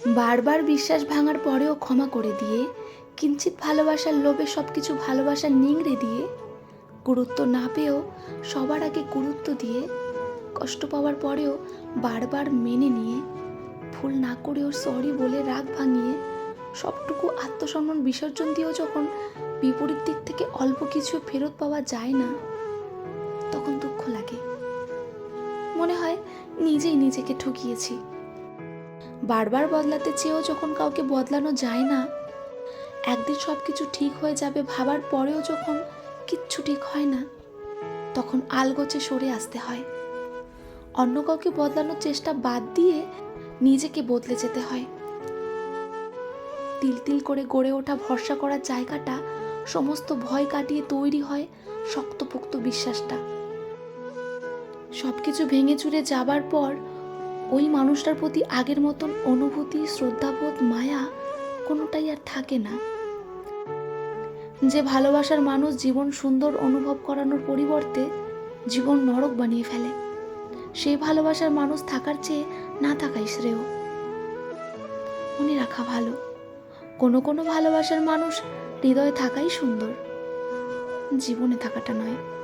বারবার বিশ্বাস ভাঙার পরেও ক্ষমা করে দিয়ে কিঞ্চিত ভালোবাসার লোভে সব কিছু ভালোবাসা নিংড়ে দিয়ে, গুরুত্ব না পেয়েও সবার আগে গুরুত্ব দিয়ে, কষ্ট পাওয়ার পরেও বারবার মেনে নিয়ে, ভুল না করেও সরি বলে রাগ ভাঙিয়ে, সবটুকু আত্মসম্মান বিসর্জন দিয়েও যখন বিপরীত দিক থেকে অল্প কিছু ফেরত পাওয়া যায় না, তখন দুঃখ লাগে। মনে হয় নিজেই নিজেকে ঠকিয়েছি। বারবার বদলাতে চেয়েও যখন কাউকে বদলানো যায় না, একদিন সব কিছু ঠিক হয়ে যাবে ভাবার পরেও যখন কিচ্ছু ঠিক হয় না, তখন আলগোচে সরে আসতে হয়। অন্য কাউকে বদলানোর চেষ্টা বাদ দিয়ে নিজেকে বদলে যেতে হয়। তিল তিল করে গড়ে ওঠা, ভরসা করার জায়গাটা, সমস্ত ভয় কাটিয়ে তৈরি হয় শক্তপোক্ত বিশ্বাসটা। সবকিছু ভেঙে চুরে যাবার পর ওই মানুষটার প্রতি আগের মতন অনুভূতি, শ্রদ্ধাবোধ, মায়া কোনোটাই আর থাকে না। যে ভালোবাসার মানুষ জীবন সুন্দর অনুভব করানোর পরিবর্তে জীবন নরক বানিয়ে ফেলে, সেই ভালোবাসার মানুষ থাকার চেয়ে না থাকাই শ্রেয়। মনে রাখা ভালো। কোনো কোনো ভালোবাসার মানুষ হৃদয়ে থাকাই সুন্দর। জীবনে থাকাটা নয়।